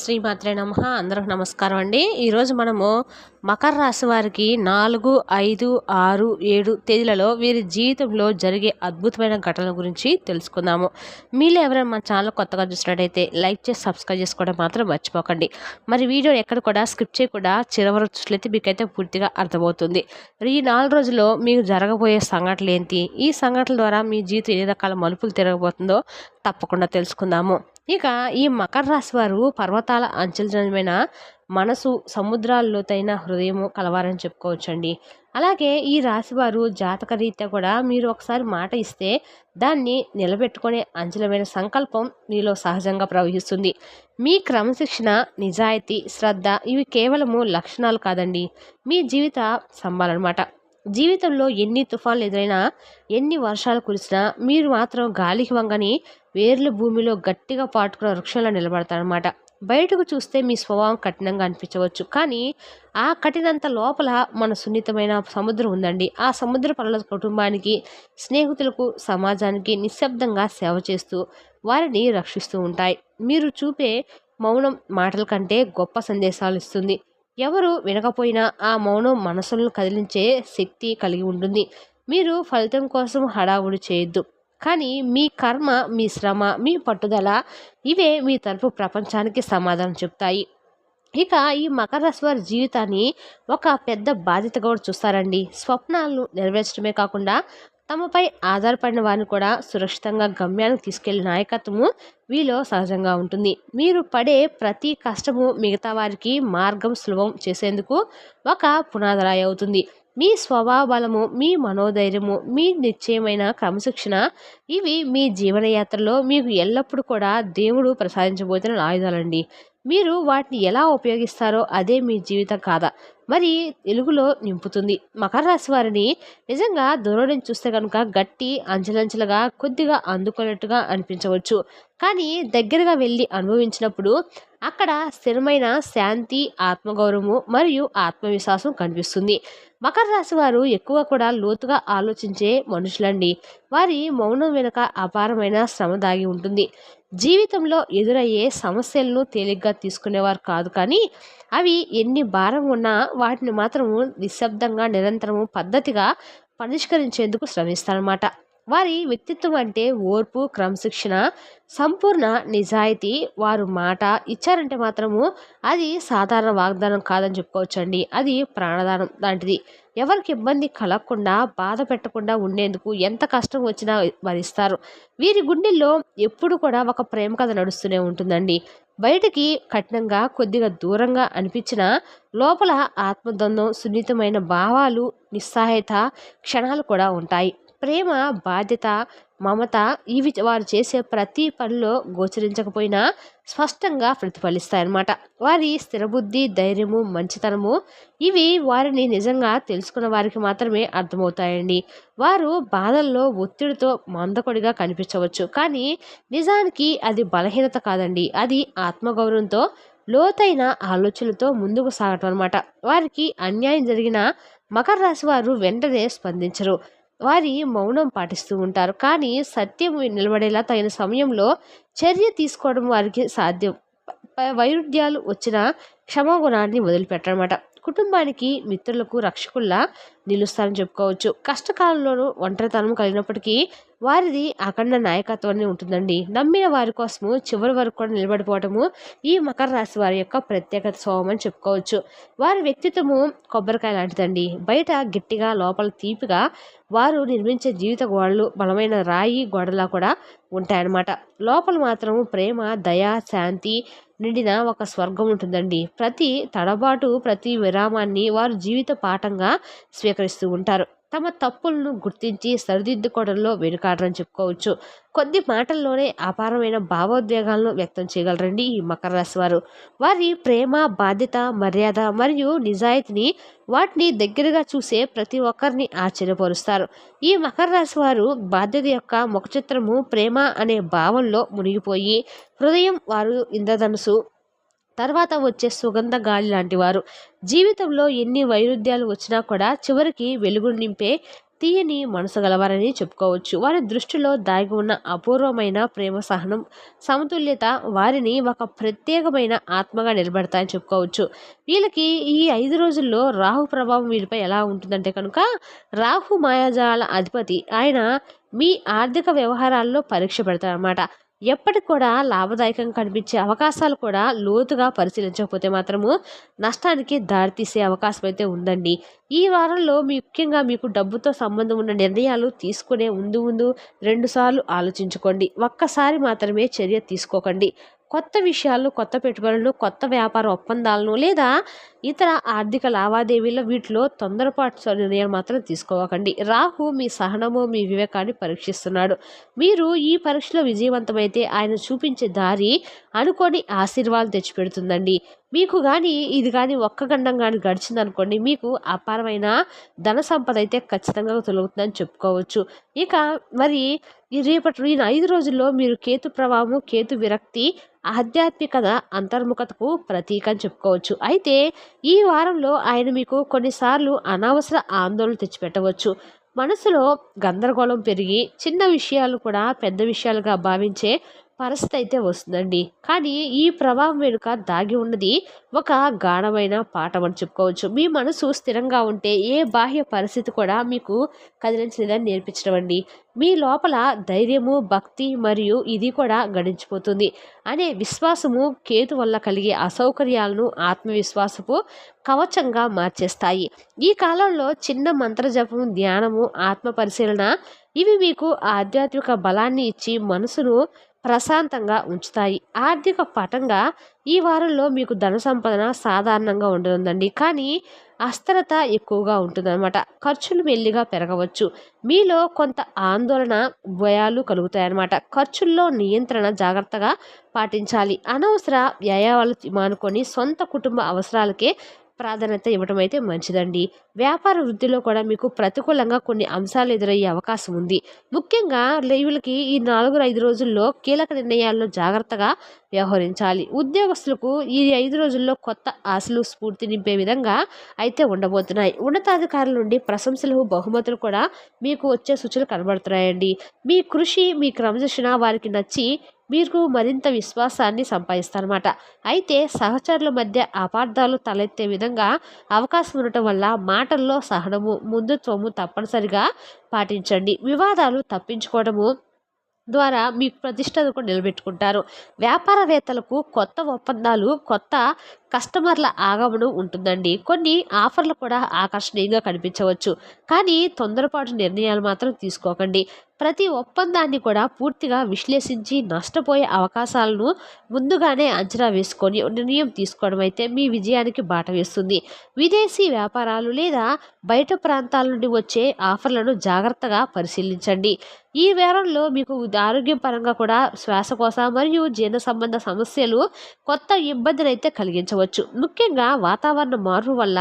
శ్రీమాత్రే నమ. అందరికి నమస్కారం అండి. ఈరోజు మనము మకర రాశి వారికి నాలుగు ఐదు ఆరు ఏడు తేదీలలో వీరి జీవితంలో జరిగే అద్భుతమైన ఘటనల గురించి తెలుసుకుందాము. మీరు ఎవరైనా మన ఛానల్ కొత్తగా చూసినట్టయితే లైక్ చేసి సబ్స్క్రైబ్ చేసుకోవడం మాత్రం మర్చిపోకండి. మరి వీడియో ఎక్కడ కూడా స్కిప్ చేయకుండా చిరవరకు చూసినట్లయితే మీకైతే పూర్తిగా అర్థమవుతుంది. ఈ నాలుగు రోజుల్లో మీకు జరగబోయే సంఘటనలు ఏంటి? ఈ సంఘటనల ద్వారా మీ జీవితం ఎన్ని రకాల మలుపులు తిరగబోతుందో తప్పకుండా తెలుసుకుందాము. ఇక ఈ మకర రాశి వారు పర్వతాల అంచలమైన మనసు సముద్రాల్లోతైన హృదయము కలవారని చెప్పుకోవచ్చండి. అలాగే ఈ రాశివారు జాతక రీత్యా కూడా మీరు ఒకసారి మాట ఇస్తే దాన్ని నిలబెట్టుకునే అంచలమైన సంకల్పం మీలో సహజంగా ప్రవహిస్తుంది. మీ క్రమశిక్షణ నిజాయితీ శ్రద్ధ ఇవి కేవలము లక్షణాలు కాదండి. మీ జీవిత సంబాలన్నమాట జీవితంలో ఎన్ని తుఫాన్లు ఎదురైనా ఎన్ని వర్షాలు కురిసినా మీరు మాత్రం గాలికి వంగని వేర్లు భూమిలో గట్టిగా పాటుకున్న వృక్షంలో నిలబడతారనమాట బయటకు చూస్తే మీ స్వభావం కఠినంగా అనిపించవచ్చు. కానీ ఆ కఠినంత లోపల మన సున్నితమైన సముద్రం ఉందండి. ఆ సముద్ర పనుల కుటుంబానికి స్నేహితులకు సమాజానికి నిశ్శబ్దంగా సేవ చేస్తూ వారిని రక్షిస్తూ ఉంటాయి. మీరు చూపే మౌనం మాటల కంటే గొప్ప సందేశాలు ఇస్తుంది. ఎవరు వినకపోయినా ఆ మౌనం మనసులను కదిలించే శక్తి కలిగి ఉంటుంది. మీరు ఫలితం కోసం హడావుడి చేయొద్దు. కానీ మీ కర్మ మీ శ్రమ మీ పట్టుదల ఇవే మీ తరపు ప్రపంచానికి సమాధానం చెప్తాయి. ఇక ఈ మకర రాశి వారి జీవితాన్ని ఒక పెద్ద బాధ్యతగా కూడా చూస్తారండి. స్వప్నాలను నెరవేర్చడమే కాకుండా తమపై ఆధారపడిన వారిని కూడా సురక్షితంగా గమ్యానికి తీసుకెళ్ళే నాయకత్వము వీలో సహజంగా ఉంటుంది. మీరు పడే ప్రతి కష్టము మిగతా వారికి మార్గం సులభం చేసేందుకు ఒక పునాదరాయి అవుతుంది. మీ స్వభావబలము మీ మనోధైర్యము మీ నిశ్చయమైన క్రమశిక్షణ ఇవి మీ జీవనయాత్రలో మీకు ఎల్లప్పుడూ కూడా దేవుడు ప్రసాదించబోతున్న ఆయుధాలండి. మీరు వాటిని ఎలా ఉపయోగిస్తారో అదే మీ జీవితం కాదా. మరి తెలుగులో నింపుతుంది. మకర రాశి వారిని నిజంగా దూరం నుంచి చూస్తే కనుక గట్టి అంచెలంచెలుగా కొద్దిగా అందుకున్నట్టుగా అనిపించవచ్చు. కానీ దగ్గరగా వెళ్ళి అనుభవించినప్పుడు అక్కడ స్థిరమైన శాంతి ఆత్మగౌరవము మరియు ఆత్మవిశ్వాసం కనిపిస్తుంది. మకర రాశి వారు ఎక్కువ కూడా లోతుగా ఆలోచించే మనుషులండి. వారి మౌనం వెనుక అపారమైన శ్రమ దాగి ఉంటుంది. జీవితంలో ఎదురయ్యే సమస్యలను తేలిగ్గా తీసుకునేవారు కాదు కానీ అవి ఎన్ని భారం ఉన్నా వాటిని మాత్రము నిశ్శబ్దంగా నిరంతరము పద్ధతిగా పరిష్కరించేందుకు శ్రమిస్తారన్నమాట. వారి వ్యక్తిత్వం అంటే ఓర్పు క్రమశిక్షణ సంపూర్ణ నిజాయితీ వారు మాట ఇచ్చారంటే మాత్రము అది సాధారణ వాగ్దానం కాదని చెప్పుకోవచ్చండి. అది ప్రాణదానం లాంటిది. ఎవరికి ఇబ్బంది కలగకుండా బాధ పెట్టకుండా ఉండేందుకు ఎంత కష్టం వచ్చినా భరిస్తారు వీరి గుండెల్లో ఎప్పుడు కూడా ఒక ప్రేమ కథ నడుస్తూనే ఉంటుందండి. బయటికి కఠినంగా కొద్దిగా దూరంగా అనిపించిన లోపల ఆత్మద్వంద్వం సున్నితమైన భావాలు నిస్సహాయత క్షణాలు కూడా ఉంటాయి. ప్రేమ బాధ్యత మమత ఇవి వారు చేసే ప్రతి పనిలో గోచరించకపోయినా స్పష్టంగా ప్రతిఫలిస్తాయన్నమాట. వారి స్థిరబుద్ధి ధైర్యము మంచితనము ఇవి వారిని నిజంగా తెలుసుకున్న వారికి మాత్రమే అర్థమవుతాయండి. వారు బాధల్లో ఒత్తిడితో మందకొడిగా కనిపించవచ్చు. కానీ నిజానికి అది బలహీనత కాదండి. అది ఆత్మగౌరవంతో లోతైన ఆలోచనలతో ముందుకు సాగటం అనమాట వారికి అన్యాయం జరిగిన మకర రాశి వారు వెంటనే స్పందించరు. వారి మౌనం పాటిస్తూ ఉంటారు. కానీ సత్యం నిలబడేలా తగిన సమయంలో చర్య తీసుకోవడం వారికి సాధ్యం. వైరుధ్యాలు వచ్చిన క్షమాగుణాన్ని వదిలిపెట్టనమాట కుటుంబానికి మిత్రులకు రక్షకుల్లా నిలుస్తారని చెప్పుకోవచ్చు. కష్టకాలంలోనూ ఒంటరితనం కలిగినప్పటికీ వారిది అఖండ నాయకత్వాన్ని ఉంటుందండి. నమ్మిన వారి కోసము చివరి వరకు కూడా నిలబడిపోవటము ఈ మకర రాశి వారి యొక్క ప్రత్యేకత స్వభావం అని చెప్పుకోవచ్చు. వారి వ్యక్తిత్వము కొబ్బరికాయ లాంటిదండి. బయట గట్టిగా లోపల తీపిగా వారు నిర్మించే జీవిత గోడలు బలమైన రాయి గోడలా కూడా ఉంటాయన్నమాట. లోపల మాత్రము ప్రేమ దయ శాంతి నిండిన ఒక స్వర్గం ఉంటుందండి. ప్రతి తడబాటు ప్రతి విరామాన్ని వారు జీవిత పాఠంగా స్వీకరిస్తూ ఉంటారు. తమ తప్పులను గుర్తించి సరిదిద్దుకోవడంలో వెనుకాడరని చెప్పుకోవచ్చు. కొద్ది మాటల్లోనే అపారమైన భావోద్వేగాలను వ్యక్తం చేయగలరండి ఈ మకర రాశి వారు. వారి ప్రేమ బాధ్యత మర్యాద మరియు నిజాయితీని వాటిని దగ్గరగా చూసే ప్రతి ఒక్కరిని ఆశ్చర్యపరుస్తారు. ఈ మకర రాశి వారు బాధ్యత యొక్క ముఖచిత్రము ప్రేమ అనే భావంలో మునిగిపోయి హృదయం వారు ఇంద్రధనుసు తర్వాత వచ్చే సుగంధ గాలి లాంటి వారు. జీవితంలో ఎన్ని వైరుధ్యాలు వచ్చినా కూడా చివరికి వెలుగు నింపే తీయని మనసు గలవారని చెప్పుకోవచ్చు. వారి దృష్టిలో దాగి ఉన్న అపూర్వమైన ప్రేమ సహనం సమతుల్యత వారిని ఒక ప్రత్యేకమైన ఆత్మగా నిలబెడతాయని చెప్పుకోవచ్చు. వీళ్ళకి ఈ ఐదు రోజుల్లో రాహు ప్రభావం వీరిపై ఎలా ఉంటుందంటే కనుక రాహు మాయాజాల అధిపతి. ఆయన మీ ఆర్థిక వ్యవహారాల్లో పరీక్ష పెడతారన్నమాట. ఎప్పటికి కూడా లాభదాయకంగా కనిపించే అవకాశాలు కూడా లోతుగా పరిశీలించకపోతే మాత్రము నష్టానికి దారితీసే అవకాశం అయితే ఉందండి. ఈ వారంలో ముఖ్యంగా మీకు డబ్బుతో సంబంధం ఉన్న నిర్ణయాలు తీసుకునే ముందు ముందు రెండుసార్లు ఆలోచించుకోండి. ఒక్కసారి మాత్రమే చర్య తీసుకోకండి. కొత్త విషయాలు కొత్త పెట్టుబడులు కొత్త వ్యాపార ఒప్పందాలను లేదా ఇతర ఆర్థిక లావాదేవీల వీటిలో తొందరపాటు నిర్ణయం మాత్రం తీసుకోవకండి రాహు మీ సహనము మీ వివేకాన్ని పరీక్షిస్తున్నాడు. మీరు ఈ పరీక్షలో విజయవంతమైతే ఆయన చూపించే దారి అనుకోని ఆశీర్వాదాలు తెచ్చిపెడుతుందండి. మీకు కానీ ఇది కానీ ఒక్క గండం కానీ గడిచిందనుకోండి మీకు అపారమైన ధన సంపద అయితే ఖచ్చితంగా తొలగుతుందని చెప్పుకోవచ్చు. ఇక మరి ఈ రేపటి ఈ ఐదు రోజుల్లో మీరు కేతు ప్రభావము కేతు విరక్తి ఆధ్యాత్మికత అంతర్ముఖతకు ప్రతీక అని చెప్పుకోవచ్చు. అయితే ఈ వారంలో ఆయన మీకు కొన్నిసార్లు అనవసర ఆందోళన తెచ్చిపెట్టవచ్చు. మనసులో గందరగోళం పెరిగి చిన్న విషయాలు కూడా పెద్ద విషయాలుగా భావించే పరిస్థితి అయితే వస్తుందండి. కానీ ఈ ప్రభావం వెనుక దాగి ఉన్నది ఒక గాఢమైన పాఠం అని చెప్పుకోవచ్చు. మీ మనసు స్థిరంగా ఉంటే ఏ బాహ్య పరిస్థితి కూడా మీకు కదిలించలేదని నేర్పించడం అండి. మీ లోపల ధైర్యము భక్తి మరియు ఇది కూడా గడించిపోతుంది. అనే విశ్వాసము కేతు వల్ల కలిగే అసౌకర్యాలను ఆత్మవిశ్వాసపు కవచంగా మార్చేస్తాయి. ఈ కాలంలో చిన్న మంత్రజపం ధ్యానము ఆత్మ పరిశీలన ఇవి మీకు ఆధ్యాత్మిక బలాన్ని ఇచ్చి మనసును ప్రశాంతంగా ఉంచుతాయి. ఆర్థిక పటంగా ఈ వారంలో మీకు ధన సంపాదన సాధారణంగా ఉండనుందండి. కానీ అస్థిరత ఎక్కువగా ఉంటుందన్నమాట. ఖర్చులు మెల్లిగా పెరగవచ్చు. మీలో కొంత ఆందోళన భయాలు కలుగుతాయన్నమాట. ఖర్చుల్లో నియంత్రణ జాగ్రత్తగా పాటించాలి. అనవసర వ్యయాలు మానుకొని సొంత కుటుంబ అవసరాలకే ప్రాధాన్యత ఇవ్వడం అయితే మంచిదండి. వ్యాపార వృద్ధిలో కూడా మీకు ప్రతికూలంగా కొన్ని అంశాలు ఎదురయ్యే అవకాశం ఉంది. ముఖ్యంగా లైవులకి ఈ నాలుగు ఐదు రోజుల్లో కీలక నిర్ణయాల్లో జాగ్రత్తగా వ్యవహరించాలి. ఉద్యోగస్తులకు ఈ ఐదు రోజుల్లో కొత్త ఆశలు స్ఫూర్తి నింపే విధంగా అయితే ఉండబోతున్నాయి. ఉన్నతాధికారుల నుండి ప్రశంసలు బహుమతులు కూడా మీకు వచ్చే సూచనలు కనబడుతున్నాయండి. మీ కృషి మీ క్రమశిక్షణ వారికి నచ్చి మీరు మరింత విశ్వాసాన్ని సంపాదిస్తారన్నమాట. అయితే సహచరుల మధ్య అపార్థాలు తలెత్తే విధంగా అవకాశం ఉండటం వల్ల మాటల్లో సహనము ముందుత్వము తప్పనిసరిగా పాటించండి. వివాదాలు తప్పించుకోవడము ద్వారా మీ ప్రతిష్టను కూడా నిలబెట్టుకుంటారు. వ్యాపారవేత్తలకు కొత్త ఒప్పందాలు కొత్త కస్టమర్ల ఆగమనం ఉంటుందండి. కొన్ని ఆఫర్లు కూడా ఆకర్షణీయంగా కనిపించవచ్చు. కానీ తొందరపాటు నిర్ణయాలు మాత్రం తీసుకోకండి. ప్రతి ఒప్పందాన్ని కూడా పూర్తిగా విశ్లేషించి నష్టపోయే అవకాశాలను ముందుగానే అంచనా వేసుకొని నిర్ణయం తీసుకోవడం అయితే మీ విజయానికి బాట వేస్తుంది. విదేశీ వ్యాపారాలు లేదా బయట ప్రాంతాల నుండి వచ్చే ఆఫర్లను జాగ్రత్తగా పరిశీలించండి. ఈ వారంలో మీకు ఆరోగ్యపరంగా కూడా శ్వాసకోశ మరియు జీర్ణ సంబంధ సమస్యలు కొత్త ఇబ్బందులు అయితే కలిగించవచ్చు. ముఖ్యంగా వాతావరణ మార్పు వల్ల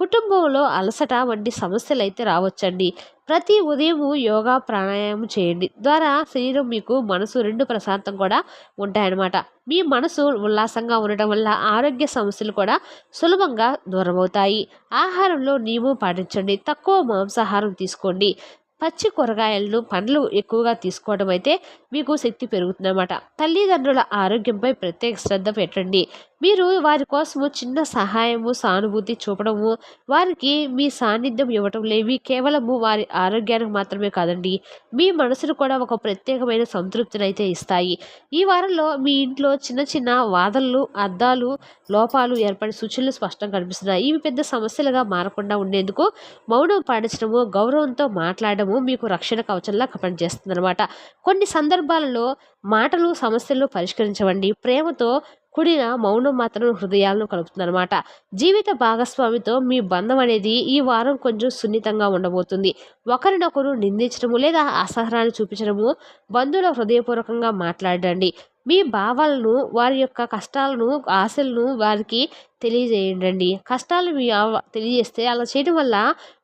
కుటుంబంలో అలసట వంటి సమస్యలు అయితే రావచ్చండి. ప్రతి ఉదయం యోగా ప్రాణాయామం చేయండి. ద్వారా శరీరం మీకు మనసు రెండు ప్రశాంతం కూడా ఉంటాయన్నమాట. మీ మనసు ఉల్లాసంగా ఉండటం వల్ల ఆరోగ్య సమస్యలు కూడా సులభంగా దూరమవుతాయి. ఆహారంలో నియమం పాటించండి. తక్కువ మాంసాహారం తీసుకోండి. పచ్చి కూరగాయలను పండ్లు ఎక్కువగా తీసుకోవడం అయితే మీకు శక్తి పెరుగుతుందన్నమాట. తల్లిదండ్రుల ఆరోగ్యంపై ప్రత్యేక శ్రద్ధ పెట్టండి. మీరు వారి కోసము చిన్న సహాయము సానుభూతి చూపడము వారికి మీ సాన్నిధ్యం ఇవ్వటం లేవి. కేవలము వారి ఆరోగ్యానికి మాత్రమే కాదండి మీ మనసును కూడా ఒక ప్రత్యేకమైన సంతృప్తిని అయితే ఇస్తాయి. ఈ వారంలో మీ ఇంట్లో చిన్న చిన్న వాదనలు అద్దాలు లోపాలు ఏర్పడి సూచనలు స్పష్టంగా కనిపిస్తున్నాయి. ఇవి పెద్ద సమస్యలుగా మారకుండా ఉండేందుకు మౌనం పాటించడము గౌరవంతో మాట్లాడము మీకు రక్షణ కవచంలా పనిచేస్తుంది అనమాట కొన్ని సందర్భాలలో మాటలు సమస్యలు పరిష్కరించవండి. ప్రేమతో కూడిన మౌనం మాత్రం హృదయాలను కలుపుతుందన్నమాట. జీవిత భాగస్వామితో మీ బంధం అనేది ఈ వారం కొంచెం సున్నితంగా ఉండబోతుంది. ఒకరినొకరు నిందించడము లేదా అసహనాన్ని చూపించడము బంధువుల హృదయపూర్వకంగా మాట్లాడండి. మీ భావాలను వారి యొక్క కష్టాలను ఆశలను వారికి తెలియజేయండి కష్టాలు మీ తెలియజేస్తే అలా చేయడం వల్ల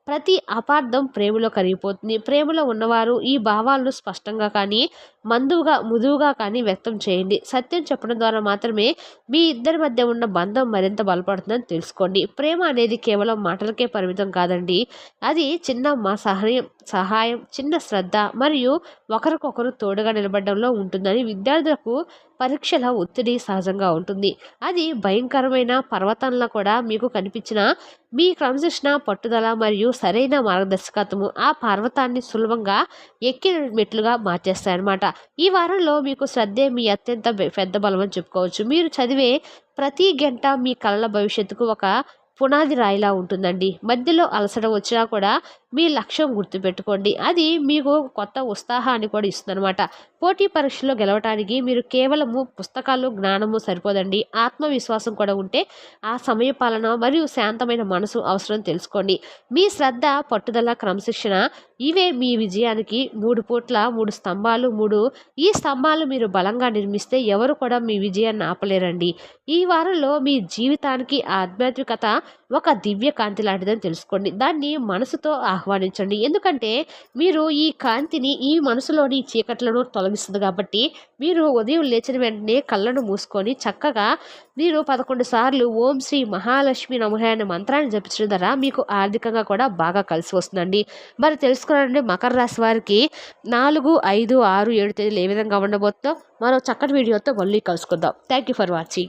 ప్రతి అపార్థం ప్రేమలో కరిగిపోతుంది. ప్రేమలో ఉన్నవారు ఈ భావాలను స్పష్టంగా కానీ మందువుగా ముదువుగా కానీ వ్యక్తం చేయండి. సత్యం చెప్పడం ద్వారా మాత్రమే మీ ఇద్దరి మధ్య ఉన్న బంధం మరింత బలపడుతుందని తెలుసుకోండి. ప్రేమ అనేది కేవలం మాటలకే పరిమితం కాదండి. అది చిన్న మా సహాయం సహాయం చిన్న శ్రద్ధ మరియు ఒకరికొకరు తోడుగా నిలబడడంలో ఉంటుందని విద్యార్థులకు పరీక్షల ఒత్తిడి సహజంగా ఉంటుంది. అది భయంకరమైన పర్వతంలో కూడా మీకు కనిపించిన మీ క్రమశిక్షణ పట్టుదల మరియు సరైన మార్గదర్శకత్వము ఆ పర్వతాన్ని సులభంగా ఎక్కిన మెట్లుగా మార్చేస్తాయన్నమాట. ఈ వారంలో మీకు శ్రద్ధే మీ అత్యంత పెద్ద బలం అని చెప్పుకోవచ్చు. మీరు చదివే ప్రతి గంట మీ కళల భవిష్యత్తుకు ఒక పునాది రాయిలా ఉంటుందండి. మధ్యలో అలసట వచ్చినా కూడా మీ లక్ష్యం గుర్తుపెట్టుకోండి. అది మీకు కొత్త ఉత్సాహాన్ని కూడా ఇస్తుందన్నమాట. పోటీ పరీక్షలో గెలవటానికి మీరు కేవలము పుస్తకాలు జ్ఞానము సరిపోదండి. ఆత్మవిశ్వాసం కూడా ఉంటే ఆ సమయ పాలన మరియు శాంతమైన మనసు అవసరం తెలుసుకోండి. మీ శ్రద్ధ పట్టుదల క్రమశిక్షణ ఇవే మీ విజయానికి మూడు పూట్ల మూడు స్తంభాలు. మూడు ఈ స్తంభాలు మీరు బలంగా నిర్మిస్తే ఎవరు కూడా మీ విజయాన్ని ఆపలేరండి. ఈ వారంలో మీ జీవితానికి ఆధ్యాత్మికత ఒక దివ్య కాంతి లాంటిదని తెలుసుకోండి. దాన్ని మనసుతో ఆహ్వానించండి. ఎందుకంటే మీరు ఈ కాంతిని ఈ మనసులోని చీకట్లను తొలగిస్తుంది కాబట్టి మీరు ఉదయం లేచిన వెంటనే కళ్ళను మూసుకొని చక్కగా మీరు పదకొండు సార్లు ఓం శ్రీ మహాలక్ష్మి నమః అనే మంత్రాన్ని జపించడం ద్వారా మీకు ఆర్థికంగా కూడా బాగా కలిసి వస్తుందండి. మరి తెలుసుకోవాలంటే మకర రాశి వారికి నాలుగు ఐదు ఆరు ఏడు తేదీలు ఏ విధంగా ఉండబోతుందో మరో చక్కటి వీడియోతో మళ్ళీ కలుసుకుందాం. Thank you for watching